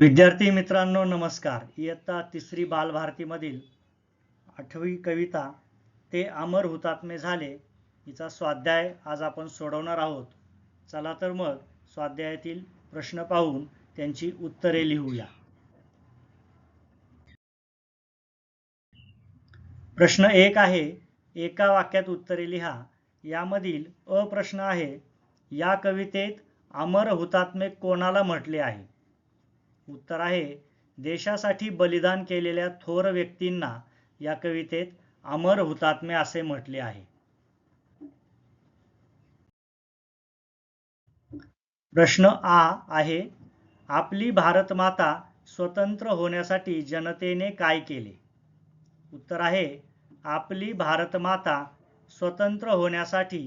विद्यार्थी मित्रांनो नमस्कार. इयत्ता तिसरी बालभारतीमधील आठवी कविता ते अमर हुतात्मे झाले हिचा स्वाध्याय आज आपण सोडवणार आहोत. चला तर मग स्वाध्यायातील प्रश्न पाहून त्यांची उत्तरे लिहूया. प्रश्न एक आहे एका वाक्यात उत्तरे लिहा. यामधील अ प्रश्न आहे या कवितेत अमर हुतात्मे कोणाला म्हटले आहे? उत्तर आहे. देशासाठी बलिदान केलेल्या थोर व्यक्तींना या कवितेत अमर हुतात्मे असे म्हटले आहे. प्रश्न आ आहे आपली भारत माता स्वतंत्र होण्यासाठी जनतेने काय केले? उत्तर आहे आपली भारत माता स्वतंत्र होण्यासाठी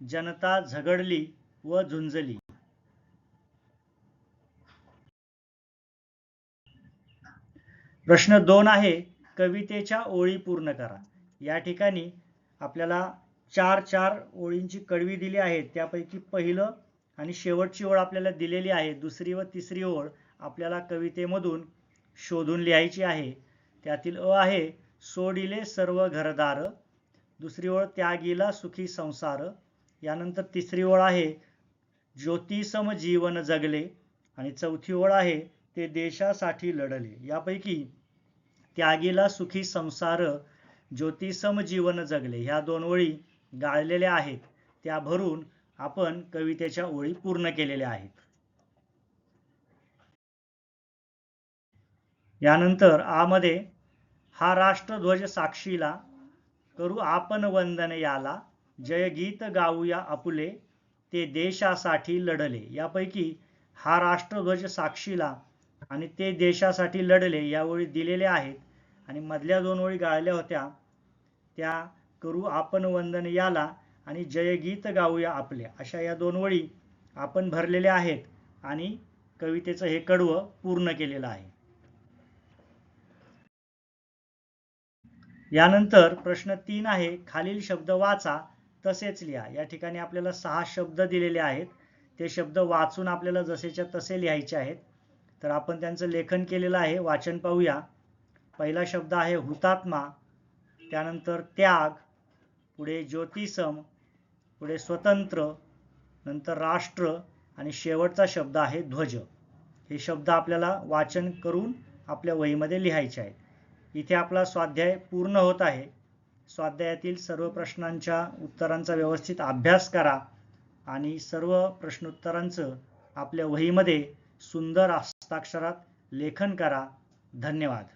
जनता झगडली व झुंजली. प्रश्न दोन आहे कवितेच्या ओळी पूर्ण करा. या ठिकाणी आपल्याला चार चार ओळींची कडवी दिली आहे त्यापैकी पहिलं आणि शेवटची ओळ आपल्याला दिलेली आहे. दुसरी व तिसरी ओळ आपल्याला कवितेमधून शोधून लिहायची आहे. त्यातील अ आहे सोडिले सर्व घरदार. दुसरी ओळ त्यागीला सुखी संसार. यानंतर तिसरी ओळ आहे ज्योतिसम जीवन जगले. आणि चौथी ओळ आहे ते देशासाठी लढले. यापैकी त्यागीला सुखी संसार ज्योतिसम जीवन जगले. ह्या दोन ओळी गाळलेल्या आहेत. त्या भरून आपण कवितेच्या ओळी पूर्ण केलेल्या आहेत. यानंतर आमध्ये हा राष्ट्रध्वज साक्षीला करू आपण वंदन याला जय गीत गाऊया आपुले ते देशासाठी लढले. यापैकी हा राष्ट्रध्वज साक्षीला आणि ते देशासाठी लढले यावेळी दिलेले दिलेल्या आहेत. आणि मधल्या दोन ओळी गाळल्या होत्या. त्या करू आपण वंदन याला आणि जयगीत गाऊया आपले अशा या दोन ओळी आपण भरलेल्या आहेत. आणि कवितेचं हे कडवं पूर्ण केलेलं आहे. यानंतर प्रश्न तीन आहे. खालील शब्द वाचा तसेच लिहा. या ठिकाणी आपल्याला सहा शब्द दिलेले आहेत. ते शब्द वाचून आपल्याला जसेच्या तसे लिहायचे आहेत. तर आपण त्यांचं लेखन केलेलं आहे वाचन पाहूया. पहिला शब्द आहे हुतात्मा त्यानंतर त्याग पुढे ज्योतिसम पुढे स्वतंत्र नंतर राष्ट्र आणि शेवटचा शब्द आहे ध्वज. हे शब्द आपल्याला वाचन करून आपल्या वहीमध्ये लिहायचे आहेत. इथे आपला स्वाध्याय पूर्ण होत आहे. स्वाध्यायातील सर्व प्रश्नांच्या उत्तरांचा व्यवस्थित अभ्यास करा आणि सर्व प्रश्नोत्तरांचं आपल्या वहीमध्ये सुंदर हस्ताक्षरात लेखन करा. धन्यवाद.